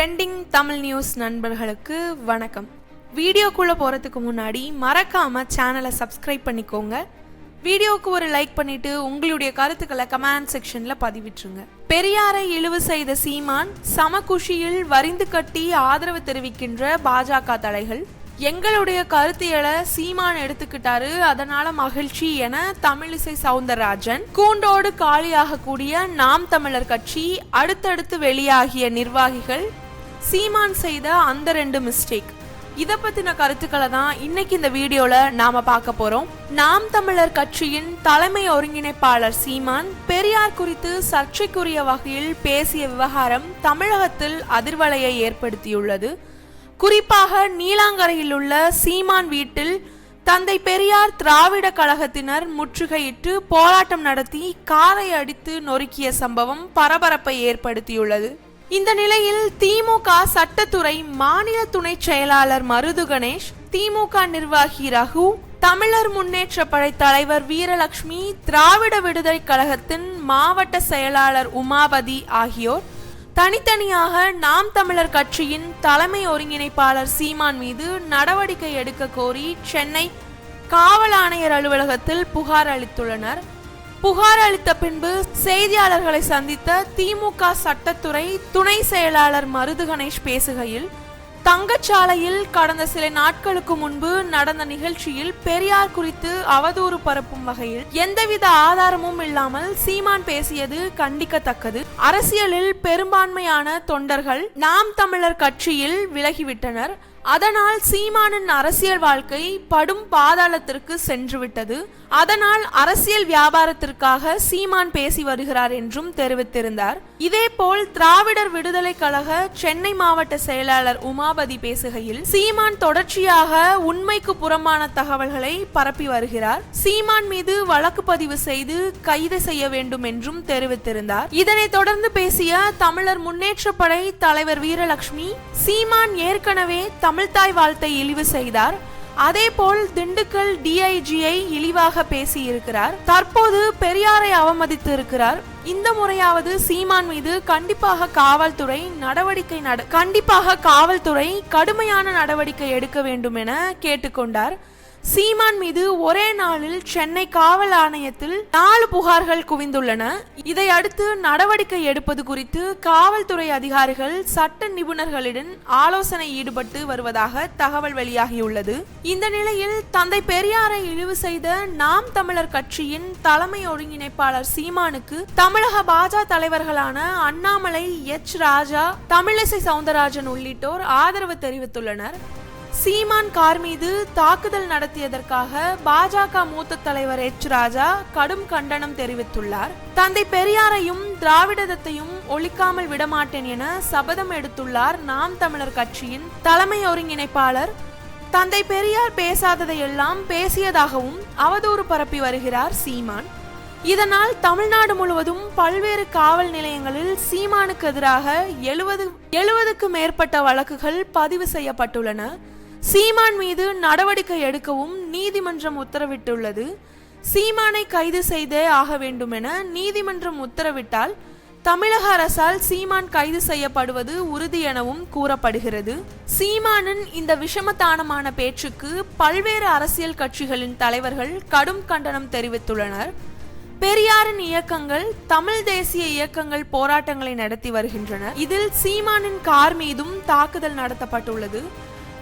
Trending Tamil news நண்பர்களுக்கு வணக்கம். வீடியோக்குள்ளே போகிறதுக்கு முன்னாடி மறக்காமல் சேனலை சப்ஸ்கிரைப் பண்ணிக்கோங்க. வீடியோவுக்கு ஒரு லைக் பண்ணிட்டு உங்களுடைய கருத்துக்களை கமெண்ட் செக்ஷனில் பதிவிட்டுருங்க. பெரியாரை இழிவு செய்த சீமான் சமகுஷியில் வரிந்து கட்டி ஆதரவு தெரிவிக்கின்ற பாஜக தலைகள் எங்களுடைய கருத்தியலை சீமான் எடுத்துக்கிட்டாரு அதனால மகிழ்ச்சி என தமிழிசை சவுந்தரராஜன் கூண்டோடு காலியாகக்கூடிய நாம் தமிழர் கட்சி அடுத்தடுத்து வெளியாகிய நிர்வாகிகள் சீமான் செய்த அந்த ரெண்டு மிஸ்டேக் இதை பத்தின கருத்துக்களை தான் இன்னைக்கு இந்த வீடியோல நாம பார்க்க போறோம். நாம் தமிழர் கட்சியின் தலைமை ஒருங்கிணைப்பாளர் சீமான் பெரியார் குறித்து சர்ச்சைக்குரிய வகையில் பேசிய விவகாரம் தமிழகத்தில் அதிர்வலையை ஏற்படுத்தியுள்ளது. குறிப்பாக நீலாங்கரையில் உள்ள சீமான் வீட்டில் தந்தை பெரியார் திராவிட கழகத்தினர் முற்றுகையிட்டு போராட்டம் நடத்தி காரை அடித்து நொறுக்கிய சம்பவம் பரபரப்பை ஏற்படுத்தியுள்ளது. இந்த நிலையில் திமுக சட்டத்துறை மாநில துணை செயலாளர் மருது கணேஷ் திமுக நிர்வாகி ரகு தமிழர் முன்னேற்ற படை தலைவர் வீரலட்சுமி திராவிட விடுதலை கழகத்தின் மாவட்ட செயலாளர் உமாபதி ஆகியோர் தனித்தனியாக நாம் தமிழர் கட்சியின் தலைமை ஒருங்கிணைப்பாளர் சீமான் மீது நடவடிக்கை எடுக்க கோரி சென்னை காவல் ஆணையர் அலுவலகத்தில் புகார் அளித்துள்ளனர். புகார் அளித்த பின்பு செய்தியாளர்களை சந்தித்த திமுக சட்டத்துறை துணை செயலாளர் மருது கணேஷ் பேசுகையில் தங்கச்சாலையில் கடந்த சில நாட்களுக்கு முன்பு நடந்த நிகழ்ச்சியில் பெரியார் குறித்து அவதூறு பரப்பும் வகையில் எந்தவித ஆதாரமும் இல்லாமல் சீமான் பேசியது கண்டிக்கத்தக்கது. அரசியலில் பெரும்பான்மையான தொண்டர்கள் நாம் தமிழர் கட்சியில் விலகிவிட்டனர். அதனால் சீமானின் அரசியல் வாழ்க்கை படும் பாதாளத்திற்கு சென்றுவிட்டது. அதனால் அரசியல் வியாபாரத்திற்காக சீமான் பேசி வருகிறார் என்றும் தெரிவித்திருந்தார். இதேபோல் திராவிடர் விடுதலை கழக சென்னை மாவட்ட செயலாளர் உமாபதி பேசுகையில் சீமான் தொடர்ச்சியாக உண்மைக்கு புறம்பான தகவல்களை பரப்பி வருகிறார். சீமான் மீது வழக்கு பதிவு செய்து கைது செய்ய வேண்டும் என்றும் தெரிவித்திருந்தார். இதனைத் தொடர்ந்து பேசிய தமிழர் முன்னேற்ற படை தலைவர் வீரலட்சுமி சீமான் ஏற்கனவே தமிழ்தாய் வாழ்த்தை இழிவு செய்தார். அதேபோல் திண்டுக்கல் டிஐஜியை இழிவாக பேசியிருக்கிறார். தற்போது பெரியாரை அவமதித்து இருக்கிறார் இந்த முறையாவது சீமான் மீது கண்டிப்பாக காவல்துறை நடவடிக்கை நட கண்டிப்பாக காவல்துறை கடுமையான நடவடிக்கை எடுக்க வேண்டும் என கேட்டுக்கொண்டார். சீமான் மீது ஒரே நாளில் சென்னை காவல் ஆணையத்தில் நாலு புகார்கள் குவிந்துள்ளன. இதை அடுத்து நடவடிக்கை எடுப்பது குறித்து காவல்துறை அதிகாரிகள் சட்ட நிபுணர்களிடம் ஆலோசனை ஈடுபட்டு வருவதாக தகவல் வெளியாகியுள்ளது. இந்த நிலையில் தந்தை பெரியாரை இழிவு செய்த நாம் தமிழர் கட்சியின் தலைமை ஒருங்கிணைப்பாளர் சீமானுக்கு தமிழக பாஜக தலைவர்களான அண்ணாமலை எச். ராஜா தமிழிசை சவுந்தரராஜன் உள்ளிட்டோர் ஆதரவு தெரிவித்துள்ளனர். சீமான் கார் மீது தாக்குதல் நடத்தியதற்காக பாஜக மூத்த தலைவர் எச். ராஜா கடும் கண்டனம் தெரிவித்துள்ளார். தந்தை பெரியாரையும் திராவிடத்தையும் ஒழிக்காமல் விடமாட்டேன் என சபதம் எடுத்துள்ளார் நாம் தமிழர் கட்சியின் தலைமை ஒருங்கிணைப்பாளர். தந்தை பெரியார் பேசாததையெல்லாம் பேசியதாகவும் அவதூறு பரப்பி வருகிறார் சீமான். இதனால் தமிழ்நாடு முழுவதும் பல்வேறு காவல் நிலையங்களில் சீமானுக்கு எதிராக எழுபது எழுபதுக்கு மேற்பட்ட வழக்குகள் பதிவு செய்யப்பட்டுள்ளன. சீமான் மீது நடவடிக்கை எடுக்கவும் நீதிமன்றம் உத்தரவிட்டுள்ளது. சீமானை கைது செய்தே ஆக வேண்டும் என நீதிமன்றம் உத்தரவிட்டால் தமிழக அரசால் சீமான் கைது செய்யப்படுவது உறுதி எனவும் கூறப்படுகிறது. சீமானின் இந்த விஷமத்தானமான பேச்சுக்கு பல்வேறு அரசியல் கட்சிகளின் தலைவர்கள் கடும் கண்டனம் தெரிவித்துள்ளனர். பெரியாரின் இயக்கங்கள் தமிழ் தேசிய இயக்கங்கள் போராட்டங்களை நடத்தி வருகின்றன. இதில் சீமானின் கார் மீதும் தாக்குதல் நடத்தப்பட்டுள்ளது.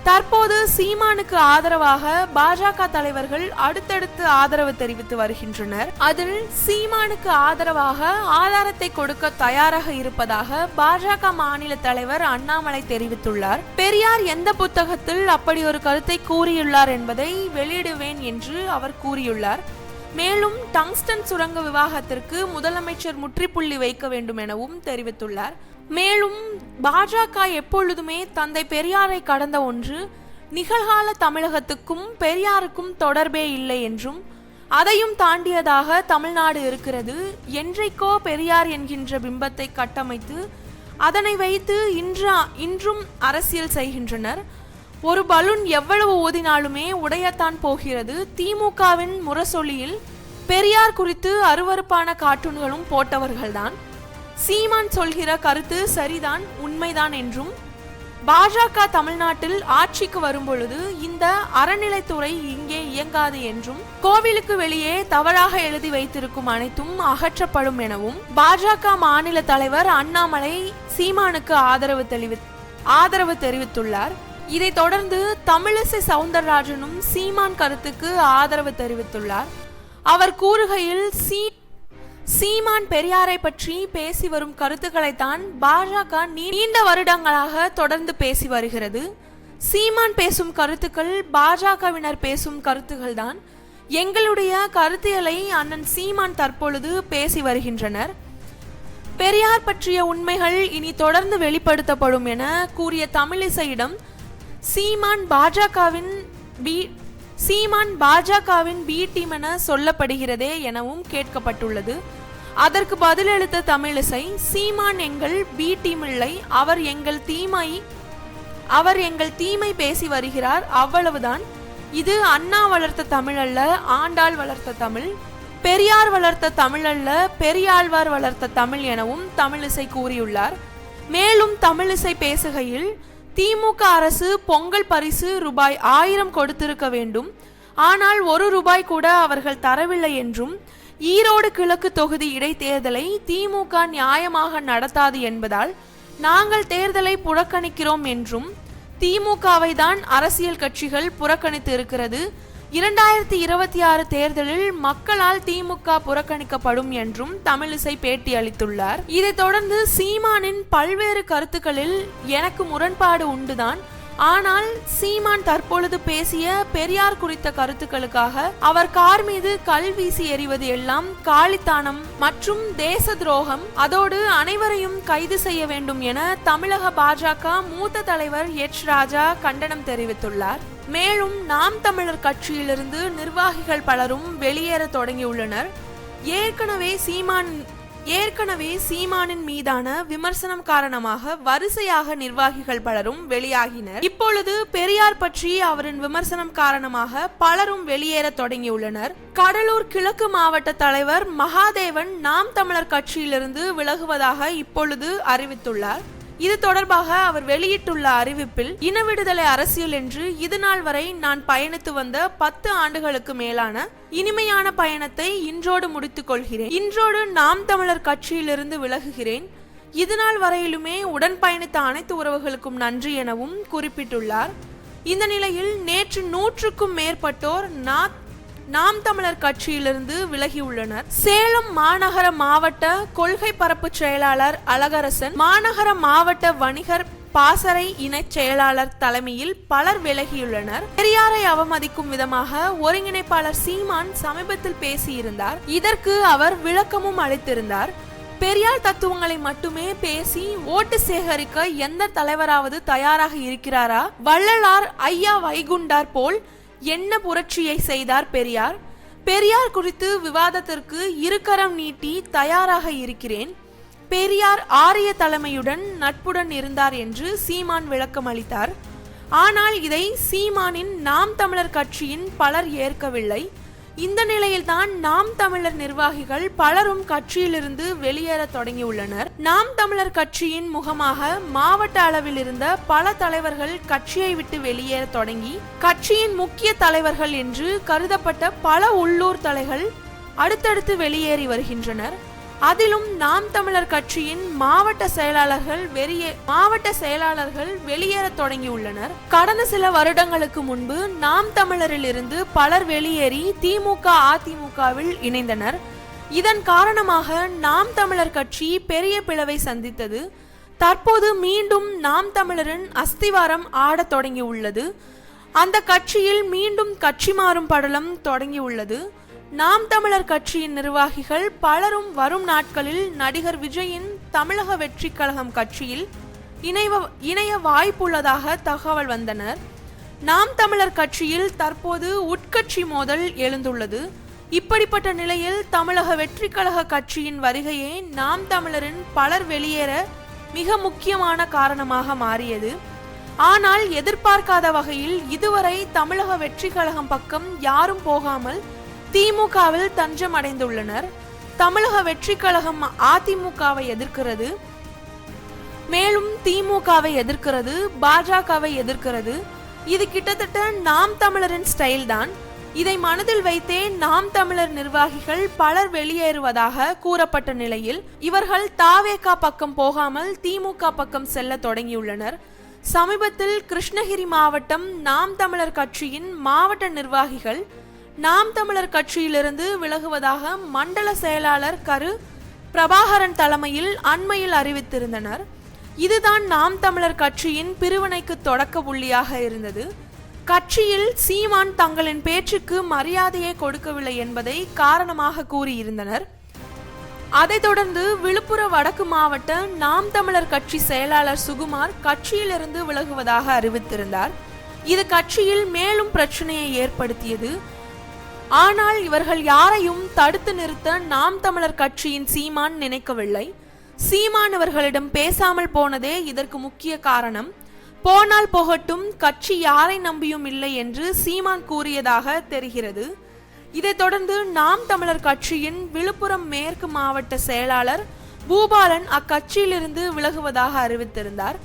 தற்போது சீமானுக்கு ஆதரவாக பாஜக தலைவர்கள் அடுத்தடுத்து ஆதரவு தெரிவித்து வருகின்றனர். அதில் சீமானுக்கு ஆதரவாக ஆதாரத்தை கொடுக்க தயாராக இருப்பதாக பாஜக மாநில தலைவர் அண்ணாமலை தெரிவித்துள்ளார். பெரியார் எந்த புத்தகத்தில் அப்படி ஒரு கருத்தை கூறியுள்ளார் என்பதை வெளியிடுவேன் என்று அவர் கூறியுள்ளார். மேலும் டங்ஸ்டன் சுரங்க விவாகத்திற்கு முதலமைச்சர் முற்றுப்புள்ளி வைக்க வேண்டும் எனவும் தெரிவித்துள்ளார். மேலும் பாஜக எப்பொழுதுமே தந்தை பெரியாரை கடந்த ஒன்று நிகழ்கால தமிழகத்துக்கும் பெரியாருக்கும் தொடர்பே இல்லை என்றும் அதையும் தாண்டியதாக தமிழ்நாடு இருக்கிறது என்றைக்கோ பெரியார் என்கின்ற பிம்பத்தை கட்டமைத்து அதனை வைத்து இன்று இன்றும் அரசியல் செய்கின்றனர். ஒரு பலூன் எவ்வளவு ஊதினாலுமே உடையத்தான் போகிறது. திமுகவின் முரசொலியில் பெரியார் குறித்து அருவருப்பான கார்ட்டூன்களும் போட்டவர்கள்தான். சீமான் சொல்கிற கருத்து சரிதான் உண்மைதான் என்றும் பாஜக தமிழ்நாட்டில் ஆட்சிக்கு வரும்பொழுது இந்த அறநிலைத்துறை இங்கே இயங்காது என்றும் கோவிலுக்கு வெளியே தவறாக எழுதி வைத்திருக்கும் அனைத்தும் அகற்றப்படும் எனவும் பாஜக மாநில தலைவர் அண்ணாமலை சீமானுக்கு ஆதரவு தெளிவி ஆதரவு தெரிவித்துள்ளார். இதைத் தொடர்ந்து தமிழிசை சவுந்தரராஜனும் சீமான் கருத்துக்கு ஆதரவு தெரிவித்துள்ளார். அவர் கூறுகையில் சீ சீமான் பெரியாரை பற்றி பேசி வரும் கருத்துக்களைத்தான் பாஜக நீண்ட வருடங்களாக தொடர்ந்து பேசி வருகிறது. சீமான் பேசும் கருத்துக்கள் பாஜகவினர் பேசும் கருத்துக்கள் தான் எங்களுடைய கருத்தியலை அண்ணன் சீமான் தற்பொழுது பேசி வருகின்றனர். பெரியார் பற்றிய உண்மைகள் இனி தொடர்ந்து வெளிப்படுத்தப்படும் என கூறிய தமிழிசையிடம் சீமான் பாஜகவின் பி சீமான் பாஜகவின் பி டீம் என சொல்லப்படுகிறதே எனவும் கேட்கப்பட்டுள்ளது. அதற்கு பதிலளித்த தமிழிசை சீமான் எங்கள் பி டீம் இல்லை அவர் எங்கள் தீமை அவர் எங்கள் தீமை பேசி வருகிறார் அவ்வளவுதான். இது அண்ணா வளர்த்த தமிழ் அல்ல ஆண்டாள் வளர்த்த தமிழ். பெரியார் வளர்த்த தமிழ் அல்ல பெரியாழ்வார் வளர்த்த தமிழ் எனவும் தமிழிசை கூறியுள்ளார். மேலும் தமிழிசை பேசுகையில் திமுக அரசு பொங்கல் பரிசு ரூபாய் ஆயிரம் கொடுத்திருக்க வேண்டும். ஆனால் ஒரு ரூபாய் கூட அவர்கள் தரவில்லை என்றும் ஈரோடு கிழக்கு தொகுதி இடைத்தேர்தலை திமுக நியாயமாக நடத்தாது என்பதால் நாங்கள் தேர்தலை புறக்கணிக்கிறோம் என்றும் திமுகவை தான் அரசியல் கட்சிகள் புறக்கணித்து இருக்கிறது. இரண்டாயிரத்தி இருபத்தி ஆறு தேர்தலில் மக்களால் திமுக புறக்கணிக்கப்படும் என்றும் தமிழிசை பேட்டி அளித்துள்ளார். இதைத் தொடர்ந்து சீமானின் பல்வேறு கருத்துக்களில் எனக்கு முரண்பாடு உண்டுதான். ஆனால் சீமான் தற்பொழுது பேசிய பெரியார் குறித்த கருத்துக்களுக்காக அவர் கார் மீது கல் வீசி எறிவது எல்லாம் காளித்தானம் மற்றும் தேச துரோகம். அதோடு அனைவரையும் கைது செய்ய வேண்டும் என தமிழக பாஜக மூத்த தலைவர் எச் ராஜா கண்டனம் தெரிவித்துள்ளார். மேலும் நாம் தமிழர் கட்சியிலிருந்து நிர்வாகிகள் பலரும் வெளியேற தொடங்கியுள்ளனர். ஏற்கனவே சீமான் ஏற்கனவே சீமானின் மீதான விமர்சனம் காரணமாக வரிசையாக நிர்வாகிகள் பலரும் வெளியாகினர். இப்பொழுது பெரியார் பற்றி அவரின் விமர்சனம் காரணமாக பலரும் வெளியேற தொடங்கியுள்ளனர். கடலூர் கிழக்கு மாவட்ட தலைவர் மகாதேவன் நாம் தமிழர் கட்சியிலிருந்து விலகுவதாக இப்பொழுது அறிவித்துள்ளார். இது தொடர்பாக அவர் வெளியிட்டுள்ள அறிவிப்பில் இன விடுதலை அரசியல் என்று இதுநாள் வரை நான் பயணித்து வந்த பத்து ஆண்டுகளுக்கு மேலான இனிமையான பயணத்தை இன்றோடு முடித்துக் கொள்கிறேன். இன்றோடு நாம் தமிழர் கட்சியிலிருந்து விலகுகிறேன். இதுநாள் வரையிலுமே உடன் பயணித்த அனைத்து உறவுகளுக்கும் நன்றி எனவும் குறிப்பிட்டுள்ளார். இந்த நிலையில் நேற்று நூற்றுக்கும் மேற்பட்டோர் நாத் நாம் தமிழர் கட்சியிலிருந்து விலகியுள்ளனர். சேலம் மாநகர மாவட்ட கொள்கை பரப்பு செயலாளர் அழகரசன் மாநகர மாவட்ட வணிகர் பாசறை இணை செயலாளர் தலைமையில் பலர் விலகியுள்ளனர். பெரியாரை அவமதிக்கும் விதமாக ஒருங்கிணைப்பாளர் சீமான் சமீபத்தில் பேசியிருந்தார். இதற்கு அவர் விளக்கமும் அளித்திருந்தார். பெரியார் தத்துவங்களை மட்டுமே பேசி ஓட்டு சேகரிக்க எந்த தலைவராவது தயாராக இருக்கிறாரா? வள்ளலார் ஐயா வைகுண்டார் போல் என்ன புரட்சியை செய்தார் பெரியார்? பெரியார் குறித்து விவாதத்திற்கு இருக்கரம் நீட்டி தயாராக இருக்கிறேன். பெரியார் ஆரிய தலைமையுடன் நட்புடன் இருந்தார் என்று சீமான் விளக்கம் அளித்தார். ஆனால் இதை சீமானின் நாம் தமிழர் கட்சியின் பலர் ஏற்கவில்லை. இந்த நிலையில்தான் நாம் தமிழர் நிர்வாகிகள் பலரும் கட்சியிலிருந்து வெளியேற தொடங்கியுள்ளனர். நாம் தமிழர் கட்சியின் முகமாக மாவட்ட அளவில் இருந்த பல தலைவர்கள் கட்சியை விட்டு வெளியேற தொடங்கி கட்சியின் முக்கிய தலைவர்கள் என்று கருதப்பட்ட பல உள்ளூர் தலைகள் அடுத்தடுத்து வெளியேறி வருகின்றனர். அதிலும் நாம் தமிழர் கட்சியின் மாவட்ட செயலாளர்கள் வெளியே மாவட்ட செயலாளர்கள் வெளியேற தொடங்கியுள்ளனர். கடந்த சில வருடங்களுக்கு முன்பு நாம் தமிழரிலிருந்து பலர் வெளியேறி திமுக அதிமுகவில் இணைந்தனர். இதன் காரணமாக நாம் தமிழர் கட்சி பெரிய பிளவை சந்தித்தது. தற்போது மீண்டும் நாம் தமிழரின் அஸ்திவாரம் ஆடத் தொடங்கியுள்ளது. அந்த கட்சியில் மீண்டும் கட்சி மாறும் படலம் தொடங்கியுள்ளது. நாம் தமிழர் கட்சியின் நிர்வாகிகள் பலரும் வரும் நாட்களில் நடிகர் விஜயின் தமிழக வெற்றி கழகம் கட்சியில் இணைவ இணைய வாய்ப்புள்ளதாக தகவல் வந்தனர். நாம் தமிழர் கட்சியில் தற்போது உட்கட்சி மோதல் எழுந்துள்ளது. இப்படிப்பட்ட நிலையில் தமிழக வெற்றி கழக கட்சியின் வருகையே நாம் தமிழரின் பலர் வெளியேற மிக முக்கியமான காரணமாக மாறியது. ஆனால் எதிர்பார்க்காத வகையில் இதுவரை தமிழக வெற்றி கழகம் பக்கம் யாரும் போகாமல் திமுகவில் தஞ்சம் அடைந்துள்ளனர். தமிழக வெற்றி கழகம் அதிமுகவை எதிர்க்கிறது. மேலும் திமுகவை எதிர்க்கிறது பாஜகவை எதிர்க்கிறது. இது கிட்டத்தட்ட நாம் தமிழரின் ஸ்டைல் தான். இதை மனதில் வைத்தே நாம் தமிழர் நிர்வாகிகள் பலர் வெளியேறுவதாக கூறப்பட்ட நிலையில் இவர்கள் தாவேகா பக்கம் போகாமல் திமுக பக்கம் செல்ல தொடங்கியுள்ளனர். சமீபத்தில் கிருஷ்ணகிரி மாவட்டம் நாம் தமிழர் கட்சியின் மாவட்ட நிர்வாகிகள் நாம் தமிழர் கட்சியிலிருந்து விலகுவதாக மண்டல செயலாளர் கரு பிரபாகரன் தலைமையில் அண்மையில் அறிவித்திருந்தனர். இதுதான் நாம் தமிழர் கட்சியின் பிரிவினைக்கு தொடக்க புள்ளியாக இருந்தது. கட்சியில் சீமான் தங்களின் பேச்சுக்கு மரியாதையை கொடுக்கவில்லை என்பதை காரணமாக கூறியிருந்தனர். அதைத் தொடர்ந்து விழுப்புர வடக்கு மாவட்ட நாம் தமிழர் கட்சி செயலாளர் சுகுமார் கட்சியிலிருந்து விலகுவதாக அறிவித்திருந்தார். இது கட்சியில் மேலும் பிரச்சனையை ஏற்படுத்தியது. ஆனால் இவர்கள் யாரையும் தடுத்து நிறுத்த நாம் தமிழர் கட்சியின் சீமான் நினைக்கவில்லை. சீமான் இவர்களிடம் பேசாமல் போனதே இதற்கு முக்கிய காரணம். போனால் போகட்டும் கட்சி யாரை நம்பியும் இல்லை என்று சீமான் கூறியதாக தெரிகிறது. இதைத் தொடர்ந்து நாம் தமிழர் கட்சியின் விழுப்புரம் மேற்கு மாவட்ட செயலாளர் பூபாலன் அக்கட்சியிலிருந்து விலகுவதாக அறிவித்திருந்தார்.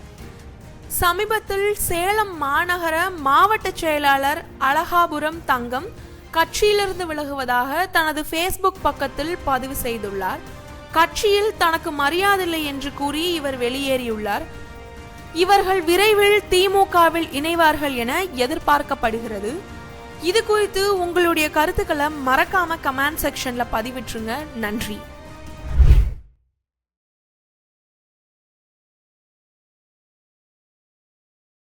சமீபத்தில் சேலம் மாநகர மாவட்ட செயலாளர் அழகாபுரம் தங்கம் கட்சியிலிருந்து விலகுவதாக தனது ஃபேஸ்புக் பக்கத்தில் பதிவு செய்துள்ளார். கட்சியில் தனக்கு மரியாதில்லை என்று கூறி இவர் வெளியேறியுள்ளார். இவர்கள் விரைவில் திமுகவில் இணைவார்கள் என எதிர்பார்க்கப்படுகிறது. இது குறித்து உங்களுடைய கருத்துக்களை மறக்காம கமெண்ட் செக்ஷன்ல பதிவிட்டுருங்க. நன்றி.